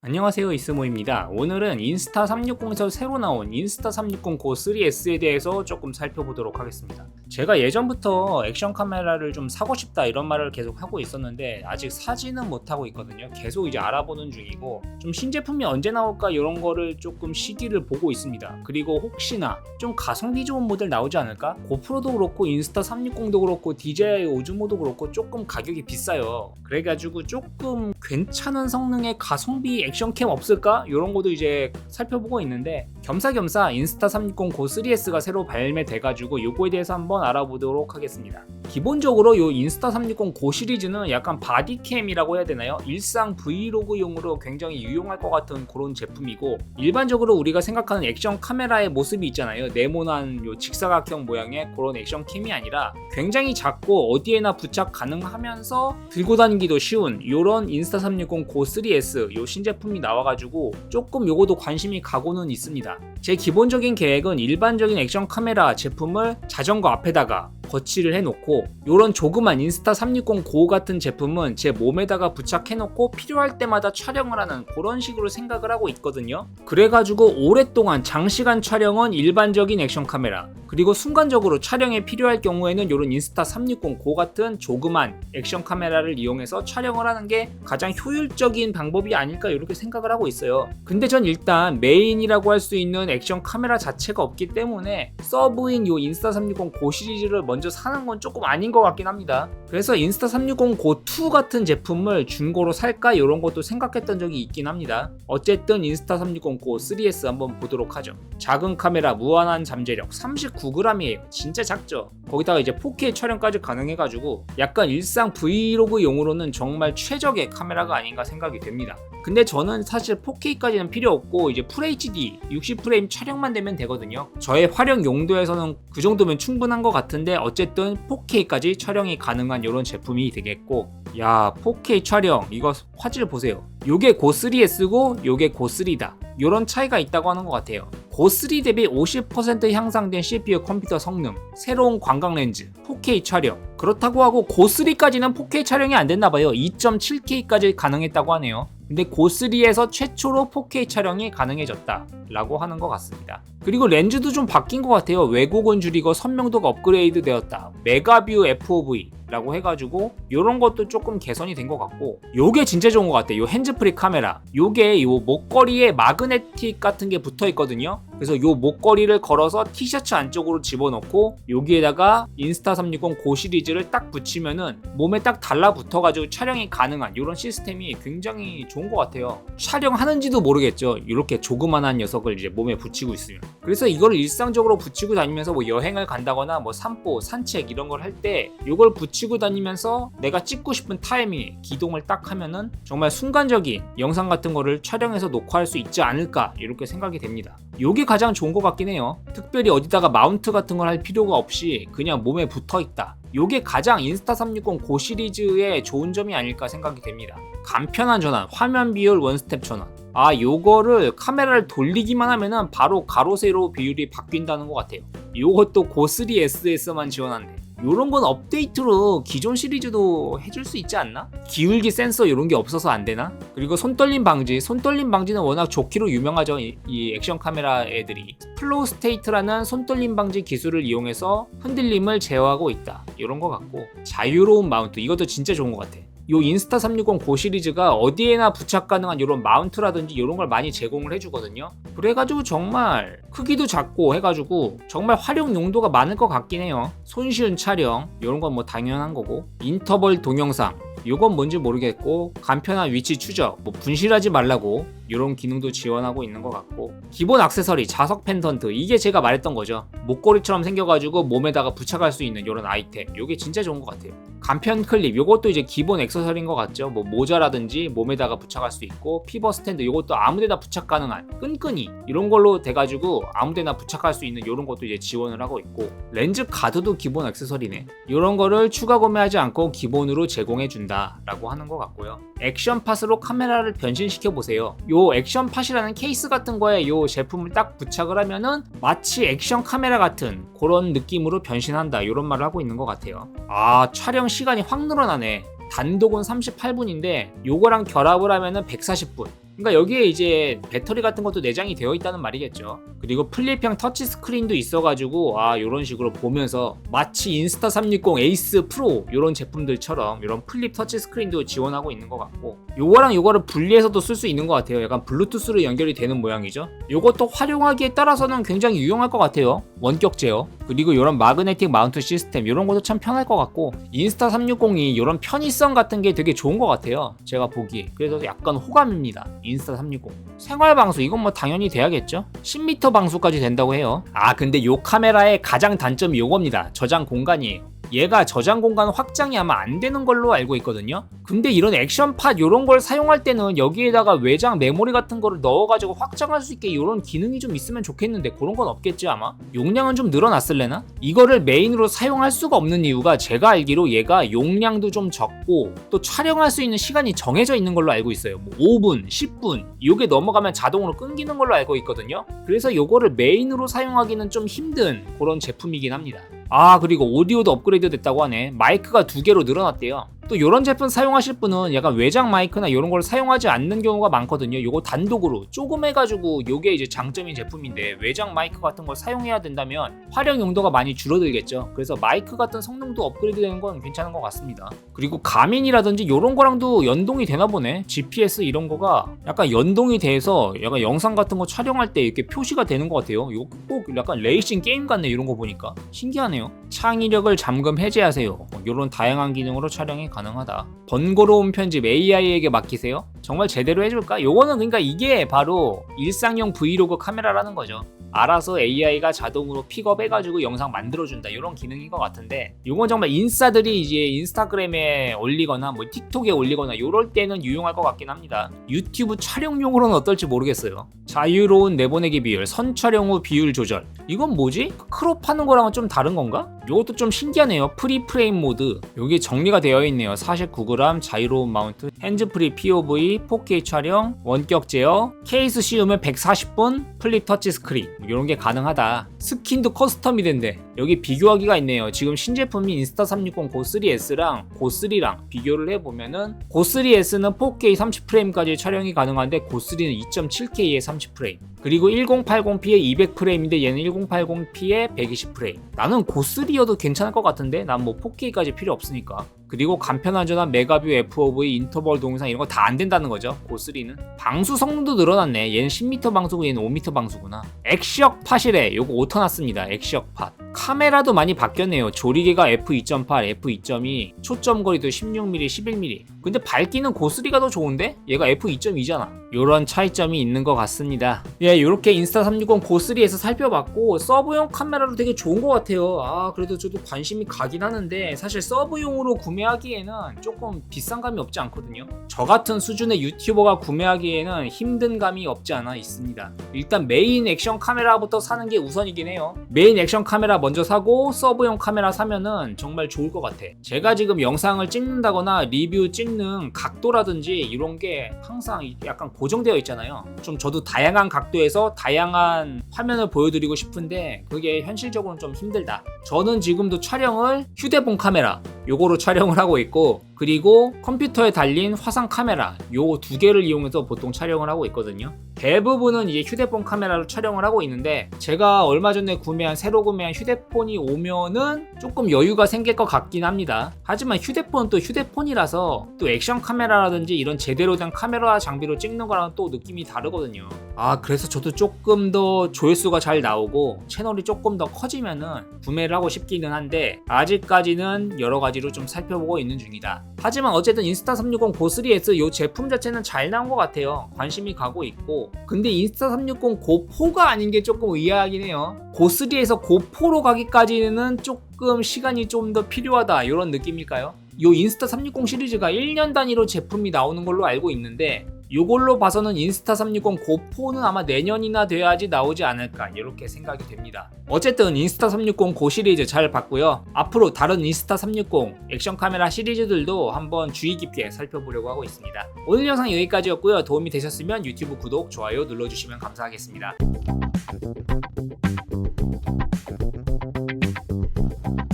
안녕하세요 이스모입니다. 오늘은 인스타 360에서 새로 나온 인스타 360 고 3S에 대해서 조금 살펴보도록 하겠습니다. 제가 예전부터 액션 카메라를 좀 사고 싶다 이런 말을 계속 하고 있었는데 아직 사지는 못하고 있거든요. 계속 이제 알아보는 중이고 좀 신제품이 언제 나올까 이런 거를 조금 시기를 보고 있습니다. 그리고 혹시나 좀 가성비 좋은 모델 나오지 않을까? 고프로도 그렇고 인스타 360도 그렇고 DJI 오즈모도 그렇고 조금 가격이 비싸요. 그래가지고 조금 괜찮은 성능의 가성비 액션캠 없을까? 이런 것도 이제 살펴보고 있는데 겸사겸사 인스타 360 고 3S가 새로 발매돼가지고 요거에 대해서 한번 알아보도록 하겠습니다. 기본적으로 요 인스타 360 고 시리즈는 약간 바디캠이라고 해야 되나요? 일상 브이로그용으로 굉장히 유용할 것 같은 그런 제품이고 일반적으로 우리가 생각하는 액션 카메라의 모습이 있잖아요. 네모난 요 직사각형 모양의 그런 액션 캠이 아니라 굉장히 작고 어디에나 부착 가능하면서 들고 다니기도 쉬운 요런 인스타 360 고 3S 요 신제품이 나와가지고 조금 요거도 관심이 가고는 있습니다. 제 기본적인 계획은 일반적인 액션 카메라 제품을 자전거 앞에다가 거치를 해놓고 요런 조그만 인스타 360고 같은 제품은 제 몸에다가 부착해놓고 필요할 때마다 촬영을 하는 그런 식으로 생각을 하고 있거든요. 그래가지고 오랫동안 장시간 촬영은 일반적인 액션 카메라 그리고 순간적으로 촬영에 필요할 경우에는 요런 인스타 360 고 같은 조그만 액션 카메라를 이용해서 촬영을 하는 게 가장 효율적인 방법이 아닐까 이렇게 생각을 하고 있어요. 근데 전 일단 메인이라고 할 수 있는 액션 카메라 자체가 없기 때문에 서브인 요 인스타 360 고 시리즈를 먼저 사는 건 조금 아닌 것 같긴 합니다. 그래서 인스타 360 고 2 같은 제품을 중고로 살까 이런 것도 생각했던 적이 있긴 합니다. 어쨌든 인스타 360 고 3S 한번 보도록 하죠. 작은 카메라 무한한 잠재력 39g이에요. 진짜 작죠. 거기다가 이제 4K 촬영까지 가능해가지고 약간 일상 브이로그용으로는 정말 최적의 카메라가 아닌가 생각이 됩니다. 근데 저는 사실 4K까지는 필요 없고 이제 FHD 60프레임 촬영만 되면 되거든요. 저의 활용 용도에서는 그 정도면 충분한 것 같은데 어쨌든 4K까지 촬영이 가능한 이런 제품이 되겠고 야 4K 촬영 이거 화질 보세요. 요게 고3S고 요게 고3다. 요런 차이가 있다고 하는 것 같아요. 고3 대비 50% 향상된 CPU 컴퓨터 성능, 새로운 광각 렌즈, 4K 촬영. 그렇다고 하고 고3까지는 4K 촬영이 안 됐나 봐요. 2.7K까지 가능했다고 하네요. 근데 고3에서 최초로 4K 촬영이 가능해졌다 라고 하는 것 같습니다. 그리고 렌즈도 좀 바뀐 것 같아요. 왜곡은 줄이고 선명도가 업그레이드 되었다. 메가뷰 FOV 라고 해가지고 요런 것도 조금 개선이 된 것 같고 요게 진짜 좋은 것 같아요. 요 핸즈프리 카메라 요게 요 목걸이에 마그네틱 같은 게 붙어 있거든요. 그래서 요 목걸이를 걸어서 티셔츠 안쪽으로 집어넣고 여기에다가 인스타 360 고 시리즈를 딱 붙이면은 몸에 딱 달라붙어가지고 촬영이 가능한 이런 시스템이 굉장히 좋은 것 같아요. 촬영하는지도 모르겠죠. 이렇게 조그만한 녀석을 이제 몸에 붙이고 있으면. 그래서 이걸 일상적으로 붙이고 다니면서 뭐 여행을 간다거나 뭐 산보, 산책 이런 걸 할 때 이걸 붙이고 다니면서 내가 찍고 싶은 타이밍 기동을 딱 하면은 정말 순간적인 영상 같은 거를 촬영해서 녹화할 수 있지 않을까 이렇게 생각이 됩니다. 요게 가장 좋은 것 같긴 해요. 특별히 어디다가 마운트 같은 걸 할 필요가 없이 그냥 몸에 붙어 있다. 요게 가장 인스타 360 고 시리즈의 좋은 점이 아닐까 생각이 됩니다. 간편한 전환, 화면 비율 원스텝 전환. 아, 요거를 카메라를 돌리기만 하면은 바로 가로 세로 비율이 바뀐다는 것 같아요. 요것도 고 3SS만 지원한대. 요런 건 업데이트로 기존 시리즈도 해줄 수 있지 않나? 기울기 센서 이런 게 없어서 안 되나? 그리고 손떨림 방지, 손떨림 방지는 워낙 좋기로 유명하죠. 이, 이 액션 카메라 애들이. 플로우 스테이트라는 손떨림 방지 기술을 이용해서 흔들림을 제어하고 있다. 이런 거 같고 자유로운 마운트 이것도 진짜 좋은 것 같아. 요 인스타 360 고 시리즈가 어디에나 부착 가능한 이런 마운트라든지 이런 걸 많이 제공을 해주거든요. 그래가지고 정말 크기도 작고 해가지고 정말 활용 용도가 많을 것 같긴 해요. 손쉬운 촬영 이런 건 뭐 당연한 거고 인터벌 동영상 이건 뭔지 모르겠고 간편한 위치 추적, 뭐 분실하지 말라고 이런 기능도 지원하고 있는 것 같고 기본 액세서리 자석 펜던트 이게 제가 말했던 거죠. 목걸이처럼 생겨가지고 몸에다가 부착할 수 있는 이런 아이템. 이게 진짜 좋은 것 같아요. 간편 클립 이것도 이제 기본 액세서리인 것 같죠? 뭐 모자라든지 몸에다가 부착할 수 있고 피버 스탠드 이것도 아무데나 부착 가능한 끈끈이 이런 걸로 돼가지고 아무데나 부착할 수 있는 이런 것도 이제 지원을 하고 있고 렌즈 가드도 기본 액세서리네. 이런 거를 추가 구매하지 않고 기본으로 제공해 준다 라고 하는 것 같고요. 액션 팟으로 카메라를 변신시켜 보세요 요 액션 팟이라는 케이스 같은 거에 요 제품을 딱 부착을 하면은 마치 액션 카메라 같은 그런 느낌으로 변신한다. 이런 말을 하고 있는 것 같아요. 아 촬영 시간이 확 늘어나네. 단독은 38분인데 요거랑 결합을 하면은 140분 그러니까 여기에 이제 배터리 같은 것도 내장이 되어 있다는 말이겠죠. 그리고 플립형 터치 스크린도 있어가지고 아 이런 식으로 보면서 마치 인스타 360 에이스 프로 이런 제품들처럼 이런 플립 터치 스크린도 지원하고 있는 것 같고 요거랑 요거를 분리해서도 쓸 수 있는 것 같아요. 약간 블루투스로 연결이 되는 모양이죠. 요것도 활용하기에 따라서는 굉장히 유용할 것 같아요. 원격 제어 그리고 이런 마그네틱 마운트 시스템 이런 것도 참 편할 것 같고 인스타 360이 이런 편의성 같은 게 되게 좋은 것 같아요. 제가 보기에 그래서 약간 호감입니다. 인스타 360 생활 방수 이건 뭐 당연히 돼야겠죠. 10m 방수까지 된다고 해요. 아 근데 요 카메라의 가장 단점이 요겁니다. 저장 공간이에요. 얘가 저장 공간 확장이 아마 안 되는 걸로 알고 있거든요. 근데 이런 액션팟 이런 걸 사용할 때는 여기에다가 외장 메모리 같은 거를 넣어가지고 확장할 수 있게 이런 기능이 좀 있으면 좋겠는데 그런 건 없겠지 아마. 용량은 좀 늘어났을래나? 이거를 메인으로 사용할 수가 없는 이유가 제가 알기로 얘가 용량도 좀 적고 또 촬영할 수 있는 시간이 정해져 있는 걸로 알고 있어요. 뭐 5분, 10분 이게 넘어가면 자동으로 끊기는 걸로 알고 있거든요. 그래서 이거를 메인으로 사용하기는 좀 힘든 그런 제품이긴 합니다. 아 그리고 오디오도 업그레이드 됐다고 하네. 마이크가 두 개로 늘어났대요 또 이런 제품 사용하실 분은 약간 외장 마이크나 이런 걸 사용하지 않는 경우가 많거든요. 요거 단독으로. 조금 해가지고 요게 이제 장점인 제품인데 외장 마이크 같은 걸 사용해야 된다면 활용 용도가 많이 줄어들겠죠. 그래서 마이크 같은 성능도 업그레이드 되는 건 괜찮은 것 같습니다. 그리고 가민이라든지 이런 거랑도 연동이 되나 보네. GPS 이런 거가 약간 연동이 돼서 약간 영상 같은 거 촬영할 때 이렇게 표시가 되는 것 같아요. 이거 꼭 약간 레이싱 게임 같네 이런 거 보니까. 신기하네요. 창의력을 잠금 해제하세요. 이런 다양한 기능으로 촬영이 가능하다. 번거로운 편집 AI에게 맡기세요? 정말 제대로 해줄까? 요거는 그러니까 이게 바로 일상용 브이로그 카메라라는 거죠. 알아서 AI가 자동으로 픽업해가지고 영상 만들어준다 이런 기능인 것 같은데 이건 정말 인싸들이 이제 인스타그램에 올리거나 뭐 틱톡에 올리거나 이럴 때는 유용할 것 같긴 합니다 유튜브 촬영용으로는 어떨지 모르겠어요 자유로운 내보내기 비율 선 촬영 후 비율 조절 이건 뭐지? 크롭하는 거랑은 좀 다른 건가? 이것도 좀 신기하네요 프리프레임 모드 여기 정리가 되어 있네요 49g 자유로운 마운트 핸즈프리 POV 4K 촬영 원격 제어 케이스 씌우면 140분 플립 터치 스크린 이런 게 가능하다. 스킨도 커스텀이 된대. 여기 비교하기가 있네요. 지금 신제품인 인스타 360 고3S랑 고3랑 비교를 해보면은 고3S는 4K 30프레임까지 촬영이 가능한데 고3는 2.7K에 30프레임. 그리고 1080p에 200프레임인데 얘는 1080p에 120프레임. 나는 고3여도 괜찮을 것 같은데 난 뭐 4K까지 필요 없으니까. 그리고 간편 안전한 메가뷰 FOV 인터벌 동영상 이런 거 다 안 된다는 거죠. 고3는. 방수 성능도 늘어났네. 얘는 10m 방수고 얘는 5m 방수구나. 액시역 팟이래. 요거 오터 났습니다. 액시역 팟. 카메라도 많이 바뀌었네요. 조리개가 f2.8, f2.2, 초점 거리도 16mm, 11mm. 근데 밝기는 고3가 더 좋은데? 얘가 f2.2잖아. 요런 차이점이 있는 것 같습니다. 예, 요렇게 인스타 360 고3에서 살펴봤고 서브용 카메라로 되게 좋은 것 같아요. 아, 그래도 저도 관심이 가긴 하는데 사실 서브용으로 구매하기에는 조금 비싼 감이 없지 않거든요. 저 같은 수준의 유튜버가 구매하기에는 힘든 감이 없지 않아 있습니다. 일단 메인 액션 카메라부터 사는 게 우선이긴 해요. 메인 액션 카메라 먼저 사고 서브용 카메라 사면은 정말 좋을 것 같아. 제가 지금 영상을 찍는다거나 리뷰 찍는 각도라든지 이런 게 항상 약간 고정되어 있잖아요. 좀 저도 다양한 각도에서 다양한 화면을 보여드리고 싶은데 그게 현실적으로는 좀 힘들다. 저는 지금도 촬영을 휴대폰 카메라 요거로 촬영을 하고 있고 그리고 컴퓨터에 달린 화상 카메라 요 두 개를 이용해서 보통 촬영을 하고 있거든요. 대부분은 이제 휴대폰 카메라로 촬영을 하고 있는데 제가 얼마 전에 구매한 새로 구매한 휴대폰이 오면은 조금 여유가 생길 것 같긴 합니다. 하지만 휴대폰은 또 휴대폰이라서 또 액션 카메라라든지 이런 제대로 된 카메라 장비로 찍는 거랑 또 느낌이 다르거든요. 아 그래서 저도 조금 더 조회수가 잘 나오고 채널이 조금 더 커지면은 구매를 하고 싶기는 한데 아직까지는 여러 가지로 좀 살펴보고 있는 중이다. 하지만 어쨌든 인스타 360 고3S 이 제품 자체는 잘 나온 것 같아요. 관심이 가고 있고 근데 인스타 360 고4가 아닌 게 조금 의아하긴 해요. 고3에서 고4로 가기까지는 조금 시간이 좀 더 필요하다 이런 느낌일까요? 요 인스타 360 시리즈가 1년 단위로 제품이 나오는 걸로 알고 있는데 이걸로 봐서는 인스타 360 고4는 아마 내년이나 돼야지 나오지 않을까 이렇게 생각이 됩니다. 어쨌든 인스타 360 고 시리즈 잘 봤고요. 앞으로 다른 인스타 360 액션 카메라 시리즈들도 한번 주의 깊게 살펴보려고 하고 있습니다. 오늘 영상 여기까지였고요. 도움이 되셨으면 유튜브 구독, 좋아요 눌러주시면 감사하겠습니다.